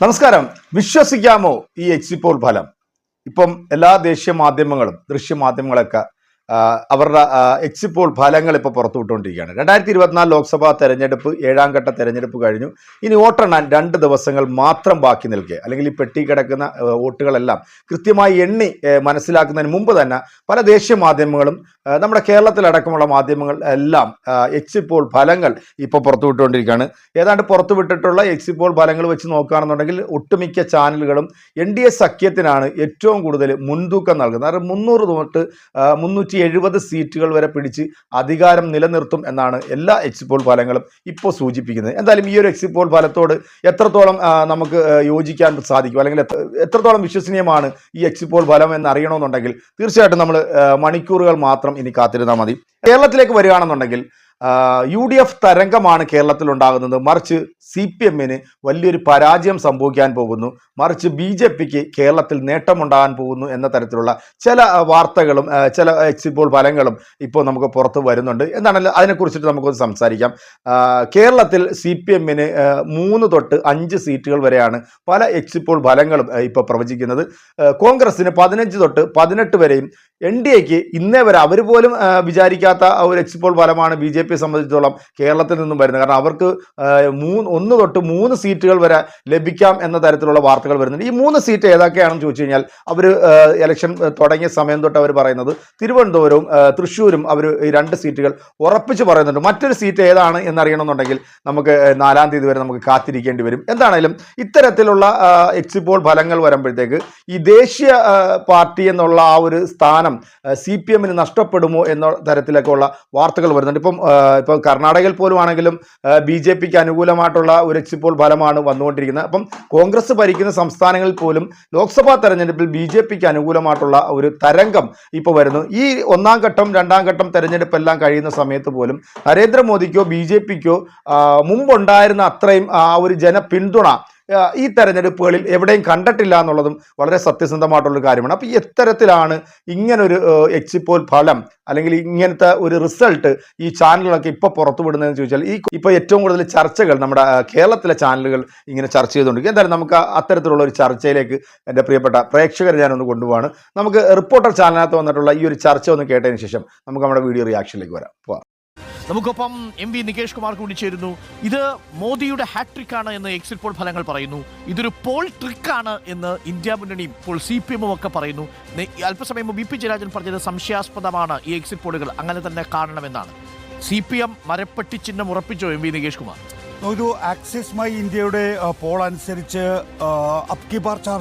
നമസ്കാരം. വിശ്വസിക്കാമോ ഈ exit poll ഫലം? ഇപ്പം എല്ലാ ദേശീയ മാധ്യമങ്ങളും ദൃശ്യ മാധ്യമങ്ങളൊക്കെ അവരുടെ എക്സിറ്റ് പോൾ ഫലങ്ങൾ ഇപ്പോൾ പുറത്തുവിട്ടുകൊണ്ടിരിക്കുകയാണ്. രണ്ടായിരത്തി ഇരുപത്തിനാല് ലോക്സഭാ തെരഞ്ഞെടുപ്പ് ഏഴാം ഘട്ട തെരഞ്ഞെടുപ്പ് കഴിഞ്ഞു. ഇനി വോട്ടെണ്ണാൻ രണ്ട് ദിവസങ്ങൾ മാത്രം ബാക്കി നിൽക്കുക. അല്ലെങ്കിൽ ഈ പെട്ടി കിടക്കുന്ന വോട്ടുകളെല്ലാം കൃത്യമായി എണ്ണി മനസ്സിലാക്കുന്നതിന് മുമ്പ് തന്നെ പല ദേശീയ മാധ്യമങ്ങളും നമ്മുടെ കേരളത്തിലടക്കമുള്ള മാധ്യമങ്ങൾ എല്ലാം എക്സിറ്റ് പോൾ ഫലങ്ങൾ ഇപ്പോൾ പുറത്തുവിട്ടുകൊണ്ടിരിക്കുകയാണ്. ഏതാണ്ട് പുറത്തുവിട്ടിട്ടുള്ള എക്സിറ്റ് പോൾ ഫലങ്ങൾ വെച്ച് നോക്കുകയാണെന്നുണ്ടെങ്കിൽ ഒട്ടുമിക്ക ചാനലുകളും എൻ ഡി എ സഖ്യത്തിനാണ് ഏറ്റവും കൂടുതൽ മുൻതൂക്കം നൽകുന്നത്. കാരണം മുന്നൂറ് തൊട്ട് മുന്നൂറ്റി എഴുപത് സീറ്റുകൾ വരെ പിടിച്ച് അധികാരം നിലനിർത്തും എന്നാണ് എല്ലാ എക്സിറ്റ് പോൾ ഫലങ്ങളും ഇപ്പോൾ സൂചിപ്പിക്കുന്നത്. എന്തായാലും ഈ ഒരു എക്സിറ്റ് പോൾ ഫലത്തോട് എത്രത്തോളം നമുക്ക് യോജിക്കാൻ സാധിക്കും? അല്ലെങ്കിൽ എത്ര- എത്രത്തോളം വിശ്വസനീയമാണ് ഈ എക്സിറ്റ് പോൾ ഫലം എന്ന് അറിയണമെന്നുണ്ടെങ്കിൽ തീർച്ചയായിട്ടും നമ്മൾ മണിക്കൂറുകൾ മാത്രം ഇനി കാത്തിരുന്നാൽ മതി. കേരളത്തിലേക്ക് വരികയാണെന്നുണ്ടെങ്കിൽ യു ഡി എഫ് തരംഗമാണ് കേരളത്തിൽ ഉണ്ടാകുന്നത് മറിച്ച് സി പി എമ്മിന് വലിയൊരു പരാജയം സംഭവിക്കാൻ പോകുന്നു. മറിച്ച് ബി ജെ പിക്ക് കേരളത്തിൽ നേട്ടമുണ്ടാകാൻ പോകുന്നു എന്ന തരത്തിലുള്ള ചില വാർത്തകളും ചില ഇപ്പോൾ പോൾ ഫലങ്ങളും ഇപ്പോൾ നമുക്ക് പുറത്ത് വരുന്നുണ്ട്. എന്താണല്ലോ അതിനെക്കുറിച്ചിട്ട് നമുക്കൊന്ന് സംസാരിക്കാം. കേരളത്തിൽ സി പി എമ്മിന് മൂന്ന് തൊട്ട് അഞ്ച് സീറ്റുകൾ വരെയാണ് പല എക്സിപ്പോൾ പോൾ ഫലങ്ങളും ഇപ്പോൾ പ്രവചിക്കുന്നത്. കോൺഗ്രസിന് പതിനഞ്ച് തൊട്ട് പതിനെട്ട് വരെയും എൻ ഡി എക്ക് ഇന്നേ വരെ അവർ പോലും വിചാരിക്കാത്ത ഒരു എക്സ്പോൾ ഫലമാണ് ബി ജെ പിയെ സംബന്ധിച്ചിടത്തോളം കേരളത്തിൽ നിന്നും വരുന്നത്. കാരണം അവർക്ക് മൂന്ന് ഒന്ന് തൊട്ട് മൂന്ന് സീറ്റുകൾ വരെ ലഭിക്കാം എന്ന തരത്തിലുള്ള വാർത്തകൾ വരുന്നുണ്ട്. ഈ മൂന്ന് സീറ്റ് ഏതൊക്കെയാണെന്ന് ചോദിച്ചു കഴിഞ്ഞാൽ അവർ ഇലക്ഷൻ തുടങ്ങിയ സമയം തൊട്ട് അവർ പറയുന്നത് തിരുവനന്തപുരവും തൃശ്ശൂരും അവർ ഈ രണ്ട് സീറ്റുകൾ ഉറപ്പിച്ച് പറയുന്നുണ്ട്. മറ്റൊരു സീറ്റ് ഏതാണ് എന്നറിയണമെന്നുണ്ടെങ്കിൽ നമുക്ക് നാലാം തീയതി വരെ നമുക്ക് കാത്തിരിക്കേണ്ടി വരും. എന്താണേലും ഇത്തരത്തിലുള്ള എക്സിപ്പോൾ ഫലങ്ങൾ വരുമ്പോഴത്തേക്ക് ഈ ദേശീയ പാർട്ടി എന്നുള്ള ആ ഒരു സ്ഥാനം സി പി എമ്മിന് നഷ്ടപ്പെടുമോ എന്ന തരത്തിലൊക്കെ ഉള്ള വാർത്തകൾ വരുന്നുണ്ട്. ഇപ്പം ഇപ്പം കർണാടകയിൽ പോലും ആണെങ്കിലും ബി ജെ പിക്ക് അനുകൂലമായിട്ടുള്ള ഒരു എക്സിപ്പോൾ പോൾ ഫലമാണ് വന്നുകൊണ്ടിരിക്കുന്നത്. അപ്പം കോൺഗ്രസ് ഭരിക്കുന്ന സംസ്ഥാനങ്ങളിൽ പോലും ലോക്സഭാ തെരഞ്ഞെടുപ്പിൽ ബി ജെ പിക്ക് അനുകൂലമായിട്ടുള്ള ഒരു തരംഗം ഇപ്പോൾ വരുന്നു. ഈ ഒന്നാം ഘട്ടം രണ്ടാം ഘട്ടം തെരഞ്ഞെടുപ്പ് എല്ലാം കഴിയുന്ന സമയത്ത് പോലും നരേന്ദ്രമോദിക്കോ ബി ജെ പിക്കോ മുമ്പുണ്ടായിരുന്ന അത്രയും ആ ഒരു ജനപിന്തുണ ഈ തെരഞ്ഞെടുപ്പുകളിൽ എവിടെയും കണ്ടിട്ടില്ല എന്നുള്ളതും വളരെ സത്യസന്ധമായിട്ടുള്ള കാര്യമാണ്. അപ്പോൾ എത്തരത്തിലാണ് ഇങ്ങനൊരു എക്സിറ്റ് പോൾ ഫലം അല്ലെങ്കിൽ ഇങ്ങനത്തെ ഒരു റിസൾട്ട് ഈ ചാനലുകളൊക്കെ ഇപ്പോൾ പുറത്തു വിടുന്നതെന്ന് ചോദിച്ചാൽ ഈ ഇപ്പോൾ ഏറ്റവും കൂടുതൽ ചർച്ചകൾ നമ്മുടെ കേരളത്തിലെ ചാനലുകൾ ഇങ്ങനെ ചർച്ച ചെയ്തുകൊണ്ടിരിക്കും. എന്തായാലും നമുക്ക് അത്തരത്തിലുള്ള ഒരു ചർച്ചയിലേക്ക് എന്റെ പ്രിയപ്പെട്ട പ്രേക്ഷകരെ ഞാനൊന്ന് കൊണ്ടുപോവാണ്. നമുക്ക് റിപ്പോർട്ടർ ചാനലിനകത്ത് വന്നിട്ടുള്ള ഈ ഒരു ചർച്ച ഒന്ന് കേട്ടതിന് ശേഷം നമുക്ക് നമ്മുടെ വീഡിയോ റിയാക്ഷനിലേക്ക് വരാം. പോവാം. നമുക്കൊപ്പം എം വി നികേഷ് കുമാർ കൂടി ചേരുന്നു. ഇത് മോദിയുടെ ഹാട്രിക് ആണ് എന്ന് എക്സിറ്റ് പോൾ ഫലങ്ങൾ പറയുന്നു. ഇതൊരു പോൾ ട്രിക്കാണ് ആണ് എന്ന് ഇന്ത്യ മുന്നണിയും ഇപ്പോൾ സി പി എമ്മും ഒക്കെ പറയുന്നു. അല്പസമയം ബി പി ജയരാജൻ പറഞ്ഞത് സംശയാസ്പദമാണ് ഈ എക്സിറ്റ് പോളുകൾ അങ്ങനെ തന്നെ കാണണമെന്നാണ്. സി പി എം മരപ്പെട്ടി ചിഹ്നം ഉറപ്പിച്ചോ എം വി നികേഷ് കുമാർ? ഒരു ആക്സിസ് മൈ ഇന്ത്യയുടെ പോൾ അനുസരിച്ച് ആ, ബാർ ചാർ.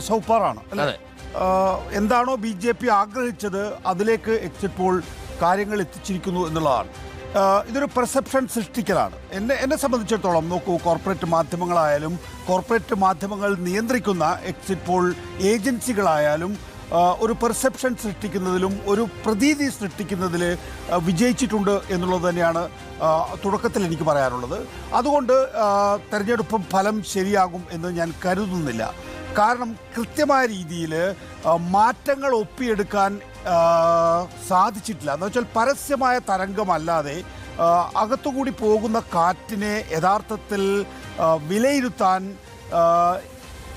എന്താണോ ബി ജെ പി ആഗ്രഹിച്ചത് അതിലേക്ക് എക്സിറ്റ് പോൾ കാര്യങ്ങൾ എത്തിച്ചിരിക്കുന്നു എന്നുള്ളതാണ്. ഇതൊരു പെർസെപ്ഷൻ സൃഷ്ടിക്കലാണ്. എന്നെ എന്നെ സംബന്ധിച്ചിടത്തോളം നോക്കൂ കോർപ്പറേറ്റ് മാധ്യമങ്ങളായാലും കോർപ്പറേറ്റ് മാധ്യമങ്ങൾ നിയന്ത്രിക്കുന്ന എക്സിറ്റ് പോൾ ഏജൻസികളായാലും ഒരു പെർസെപ്ഷൻ സൃഷ്ടിക്കുന്നതിലും ഒരു പ്രതീതി സൃഷ്ടിക്കുന്നതിൽ വിജയിച്ചിട്ടുണ്ട് എന്നുള്ളത് തന്നെയാണ് തുടക്കത്തിൽ എനിക്ക് പറയാനുള്ളത്. അതുകൊണ്ട് തെരഞ്ഞെടുപ്പ് ഫലം ശരിയാകും എന്ന് ഞാൻ കരുതുന്നില്ല. കാരണം കൃത്യമായ രീതിയിൽ മാറ്റങ്ങൾ ഒപ്പിയെടുക്കാൻ സാധിച്ചിട്ടില്ല. എന്ന് വെച്ചാൽ പരസ്യമായ തരംഗമല്ലാതെ അകത്തുകൂടി പോകുന്ന കാറ്റിനെ യഥാർത്ഥത്തിൽ വിലയിരുത്താൻ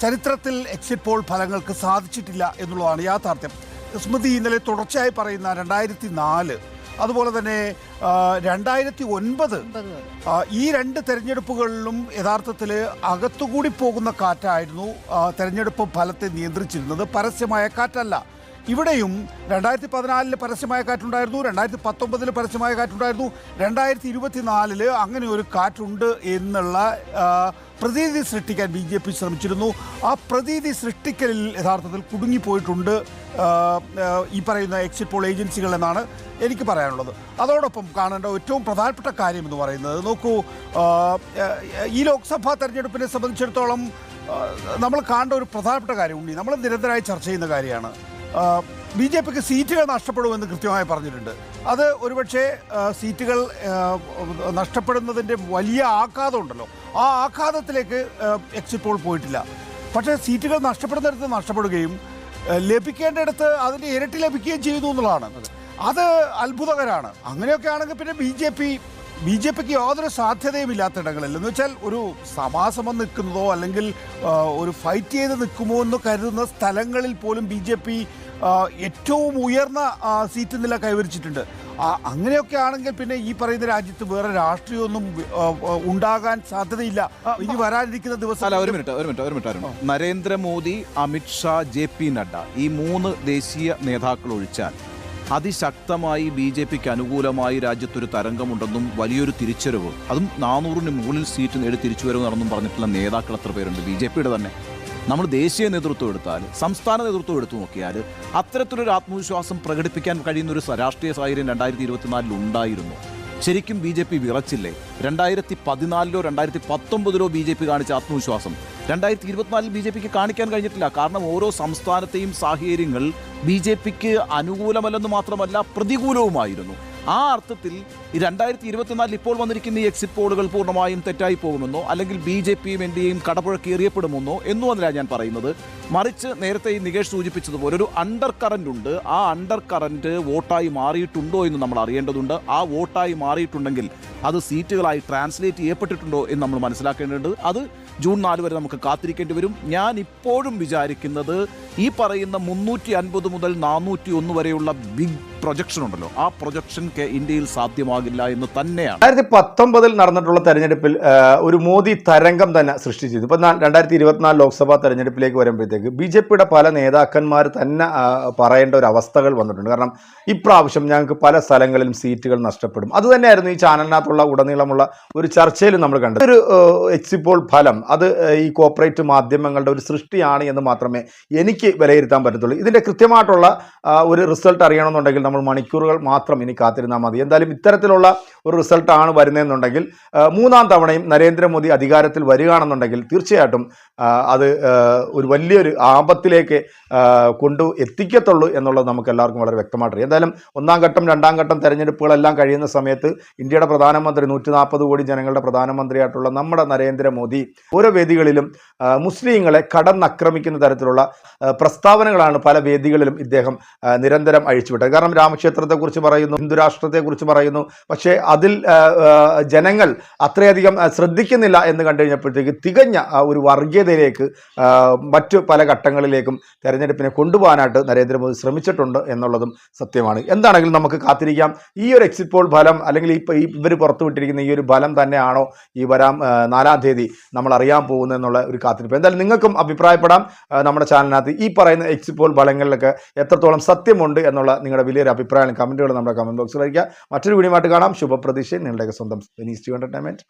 ചരിത്രത്തിൽ എക്സിറ്റ് പോൾ ഫലങ്ങൾക്ക് സാധിച്ചിട്ടില്ല എന്നുള്ളതാണ് യാഥാർത്ഥ്യം. സ്മൃതി ഇന്നലെ തുടർച്ചയായി പറയുന്ന രണ്ടായിരത്തി നാല് അതുപോലെ തന്നെ രണ്ടായിരത്തി ഒൻപത് ഈ രണ്ട് തെരഞ്ഞെടുപ്പുകളിലും യഥാർത്ഥത്തിൽ അകത്തുകൂടി പോകുന്ന കാറ്റായിരുന്നു തെരഞ്ഞെടുപ്പ് ഫലത്തെ നിയന്ത്രിച്ചിരുന്നത്. പരസ്യമായ കാറ്റല്ല. ഇവിടെയും രണ്ടായിരത്തി പതിനാലിൽ പരസ്യമായ കാറ്റുണ്ടായിരുന്നു രണ്ടായിരത്തി പത്തൊമ്പതിൽ പരസ്യമായ കാറ്റുണ്ടായിരുന്നു രണ്ടായിരത്തി ഇരുപത്തിനാലിൽ അങ്ങനെ ഒരു കാറ്റുണ്ട് എന്നുള്ള പ്രതീതി സൃഷ്ടിക്കാൻ ബി ജെ പി ശ്രമിച്ചിരുന്നു. ആ പ്രതീതി സൃഷ്ടിക്കലിൽ യഥാർത്ഥത്തിൽ കുടുങ്ങിപ്പോയിട്ടുണ്ട് ഈ പറയുന്ന എക്സിറ്റ് പോൾ ഏജൻസികൾ എന്നാണ് എനിക്ക് പറയാനുള്ളത്. അതോടൊപ്പം കാണേണ്ട ഏറ്റവും പ്രധാനപ്പെട്ട കാര്യം എന്ന് പറയുന്നത് നോക്കൂ ഈ ലോക്സഭാ തെരഞ്ഞെടുപ്പിനെ സംബന്ധിച്ചിടത്തോളം നമ്മൾ കാണേണ്ട ഒരു പ്രധാനപ്പെട്ട കാര്യം ഉണ്ണി നമ്മൾ നിരന്തരമായി ചർച്ച ചെയ്യുന്ന കാര്യമാണ്. ബി ജെ പിക്ക് സീറ്റുകൾ നഷ്ടപ്പെടുമെന്ന് കൃത്യമായി പറഞ്ഞിട്ടുണ്ട്. അത് ഒരുപക്ഷെ സീറ്റുകൾ നഷ്ടപ്പെടുന്നതിന്റെ വലിയ ആഘാതം ഉണ്ടല്ലോ. ആ ആഘാതത്തിലേക്ക് എക്സിറ്റ് പോൾ പോയിട്ടില്ല. പക്ഷേ സീറ്റുകൾ നഷ്ടപ്പെടുന്നിടത്ത് നഷ്ടപ്പെടുകയും ലഭിക്കേണ്ടിടത്ത് അതിന്റെ ഇരട്ടി ലഭിക്കുകയും ചെയ്യുന്നു എന്നുള്ളതാണ്. അത് അത്ഭുതകരമാണ്. അങ്ങനെയൊക്കെ ആണെങ്കിൽ പിന്നെ B J P B J പിക്ക് യാതൊരു സാധ്യതയും ഇല്ലാത്ത ഇടങ്ങളിൽ എന്ന് വെച്ചാൽ ഒരു സമാസമം നിൽക്കുന്നതോ അല്ലെങ്കിൽ ഒരു ഫൈറ്റ് ചെയ്ത് നിൽക്കുമോ എന്ന് കരുതുന്ന സ്ഥലങ്ങളിൽ പോലും ബി ജെ പി ഏറ്റവും ഉയർന്ന സീറ്റ് നില കൈവരിച്ചിട്ടുണ്ട്. അങ്ങനെയൊക്കെ ആണെങ്കിൽ പിന്നെ ഈ പറയുന്ന രാജ്യത്ത് വേറെ രാഷ്ട്രീയമൊന്നും ഉണ്ടാകാൻ സാധ്യതയില്ല. ഇനി വരാനിരിക്കുന്ന അല്ല ഒരു മിനിറ്റ് ഒരു മിനിറ്റ് ഒരു minute Narendra Modi Amit Shah J P Nadda ഈ മൂന്ന് ദേശീയ നേതാക്കൾ ഒഴിച്ചാൽ അതിശക്തമായി ബി ജെ പിക്ക് അനുകൂലമായി രാജ്യത്തൊരു തരംഗമുണ്ടെന്നും വലിയൊരു തിരിച്ചറിവ്. അതും നാനൂറിന് മുകളിൽ സീറ്റ് നേടി തിരിച്ചുവരവ് നടന്നും പറഞ്ഞിട്ടുള്ള നേതാക്കൾ എത്ര പേരുണ്ട്? ബി ജെ പിയുടെ തന്നെ. നമ്മൾ ദേശീയ നേതൃത്വം എടുത്താൽ സംസ്ഥാന നേതൃത്വം എടുത്തു നോക്കിയാൽ അത്തരത്തിലൊരു ആത്മവിശ്വാസം പ്രകടിപ്പിക്കാൻ കഴിയുന്ന ഒരു രാഷ്ട്രീയ സാഹചര്യം രണ്ടായിരത്തി ഇരുപത്തിനാലിൽ ഉണ്ടായിരുന്നു. ശരിക്കും ബി ജെ പി വിറച്ചില്ലേ? രണ്ടായിരത്തി പതിനാലിലോ രണ്ടായിരത്തി പത്തൊമ്പതിലോ ബി ജെ പി കാണിച്ച ആത്മവിശ്വാസം. രണ്ടായിരത്തി ഇരുപത്തിനാലിൽ ബി ജെ പിക്ക് കാണിക്കാൻ കഴിഞ്ഞിട്ടില്ല. കാരണം ഓരോ സംസ്ഥാനത്തെയും സാഹചര്യങ്ങൾ ബി ജെ പിക്ക് അനുകൂലമല്ലെന്ന് മാത്രമല്ല പ്രതികൂലവുമായിരുന്നു. ആ അർത്ഥത്തിൽ ഈ രണ്ടായിരത്തി ഇരുപത്തിനാലിൽ ഇപ്പോൾ വന്നിരിക്കുന്ന ഈ എക്സിറ്റ് പോളുകൾ പൂർണമായും തെറ്റായി പോകുമെന്നോ അല്ലെങ്കിൽ ബി ജെ പിയും എൻ ഡി എയും കടപുഴക്കി എറിയപ്പെടുമെന്നോ എന്നും അതിലാണ് ഞാൻ പറയുന്നത്. മറിച്ച് നേരത്തെ ഈ നികേഷ് സൂചിപ്പിച്ചതുപോലെ ഒരു അണ്ടർ കറന്റ് ഉണ്ട്. ആ അണ്ടർ കറന്റ് വോട്ടായി മാറിയിട്ടുണ്ടോ എന്ന് നമ്മൾ അറിയേണ്ടതുണ്ട്. ആ വോട്ടായി മാറിയിട്ടുണ്ടെങ്കിൽ അത് സീറ്റുകളായി ട്രാൻസ്ലേറ്റ് ചെയ്യപ്പെട്ടിട്ടുണ്ടോ എന്ന് നമ്മൾ മനസ്സിലാക്കേണ്ടതുണ്ട്. അത് ജൂൺ നാല് വരെ നമുക്ക് കാത്തിരിക്കേണ്ടി വരും. ഞാൻ ഇപ്പോഴും വിചാരിക്കുന്നത് ഈ പറയുന്ന മുന്നൂറ്റി അൻപത് മുതൽ നാനൂറ്റി ഒന്ന് വരെയുള്ള ബിഗ് പ്രൊജക്ഷൻ ഉണ്ടല്ലോ. ആ പ്രൊജക്ഷൻ ഇന്ത്യയിൽ സാധ്യമാകില്ല എന്ന് തന്നെയാണ്. രണ്ടായിരത്തി പത്തൊമ്പതിൽ നടന്നിട്ടുള്ള തെരഞ്ഞെടുപ്പിൽ ഒരു മോദി തരംഗം തന്നെ സൃഷ്ടിച്ചു ഇപ്പം രണ്ടായിരത്തി ഇരുപത്തിനാല് ലോക്സഭാ തെരഞ്ഞെടുപ്പിലേക്ക് വരുമ്പോഴത്തേക്ക് ബി ജെ പിയുടെ പല നേതാക്കന്മാർ തന്നെ പറയേണ്ട ഒരു അവസ്ഥകൾ വന്നിട്ടുണ്ട്. കാരണം ഇപ്രാവശ്യം ഞങ്ങൾക്ക് പല സ്ഥലങ്ങളിലും സീറ്റുകൾ നഷ്ടപ്പെടും. അത് തന്നെയായിരുന്നു ഈ ചാനലിനകത്തുള്ള ഉടനീളമുള്ള ഒരു ചർച്ചയിൽ നമ്മൾ കണ്ടത്. ഒരു എക്സിപ്പോൾ ഫലം അത് ഈ കോപ്പറേറ്റ് മാധ്യമങ്ങളുടെ ഒരു സൃഷ്ടിയാണ് എന്ന് മാത്രമേ എനിക്ക് വിലയിരുത്താൻ പറ്റത്തുള്ളൂ. ഇതിന്റെ കൃത്യമായിട്ടുള്ള ഒരു റിസൾട്ട് അറിയണമെന്നുണ്ടെങ്കിൽ നമ്മൾ മണിക്കൂറുകൾ മാത്രം ഇനി കാത്തിരുന്നാൽ മതി. എന്തായാലും ഇത്തരത്തിലുള്ള ഒരു റിസൾട്ടാണ് വരുന്നതെന്നുണ്ടെങ്കിൽ മൂന്നാം തവണയും നരേന്ദ്രമോദി അധികാരത്തിൽ വരികയാണെന്നുണ്ടെങ്കിൽ തീർച്ചയായിട്ടും അത് ഒരു വലിയൊരു ആപത്തിലേക്ക് കൊണ്ടു എത്തിക്കത്തുള്ളൂ എന്നുള്ളത് നമുക്ക് എല്ലാവർക്കും വളരെ വ്യക്തമായിട്ടറിയാം. എന്തായാലും ഒന്നാം ഘട്ടം രണ്ടാം ഘട്ടം തെരഞ്ഞെടുപ്പുകളെല്ലാം കഴിയുന്ന സമയത്ത് ഇന്ത്യയുടെ പ്രധാനമന്ത്രി നൂറ്റി നാൽപ്പത് കോടി ജനങ്ങളുടെ പ്രധാനമന്ത്രിയായിട്ടുള്ള നമ്മുടെ നരേന്ദ്രമോദി ഓരോ വേദികളിലും മുസ്ലിങ്ങളെ കടന്നാക്രമിക്കുന്ന തരത്തിലുള്ള പ്രസ്താവനകളാണ് പല വേദികളിലും ഇദ്ദേഹം നിരന്തരം അഴിച്ചുവിട്ടത്. കാരണം രാമക്ഷേത്രത്തെക്കുറിച്ച് പറയുന്നു ഹിന്ദുരാഷ്ട്രത്തെക്കുറിച്ച് പറയുന്നു. പക്ഷേ അതിൽ ജനങ്ങൾ അത്രയധികം ശ്രദ്ധിക്കുന്നില്ല എന്ന് കണ്ടു കഴിഞ്ഞപ്പോഴത്തേക്ക് തികഞ്ഞ ഒരു വർഗീയതയിലേക്ക് മറ്റു പല ഘട്ടങ്ങളിലേക്കും തെരഞ്ഞെടുപ്പിനെ കൊണ്ടുപോകാനായിട്ട് നരേന്ദ്രമോദി ശ്രമിച്ചിട്ടുണ്ട് എന്നുള്ളതും സത്യമാണ്. എന്താണെങ്കിലും നമുക്ക് കാത്തിരിക്കാം. ഈ ഒരു എക്സിറ്റ് പോൾ ഫലം അല്ലെങ്കിൽ ഈ ഇവർ പുറത്തുവിട്ടിരിക്കുന്ന ഈ ഒരു ഫലം തന്നെയാണോ ഈ വരാം നാലാം തീയതി നമ്മൾ അറിയാൻ പോകുന്നത് എന്നുള്ള ഒരു കാത്തിരിപ്പ്. എന്തായാലും നിങ്ങൾക്കും അഭിപ്രായപ്പെടാം. നമ്മുടെ ചാനലിനകത്ത് ഈ പറയുന്ന എക്സിറ്റ് പോൾ ഫലങ്ങളിലൊക്കെ എത്രത്തോളം സത്യമുണ്ട് എന്നുള്ള നിങ്ങളുടെ വലിയൊരു അഭിപ്രായം കമന്റുകൾ നമ്മുടെ കമന്റ് ബോക്സിൽ അയക്കുക മറ്റൊരു വീഡിയോ കാണാം. ശുഭപ്രതീക്ഷ. നിങ്ങളുടെയൊക്കെ സ്വന്തം എന്റർടൈൻമെന്റ്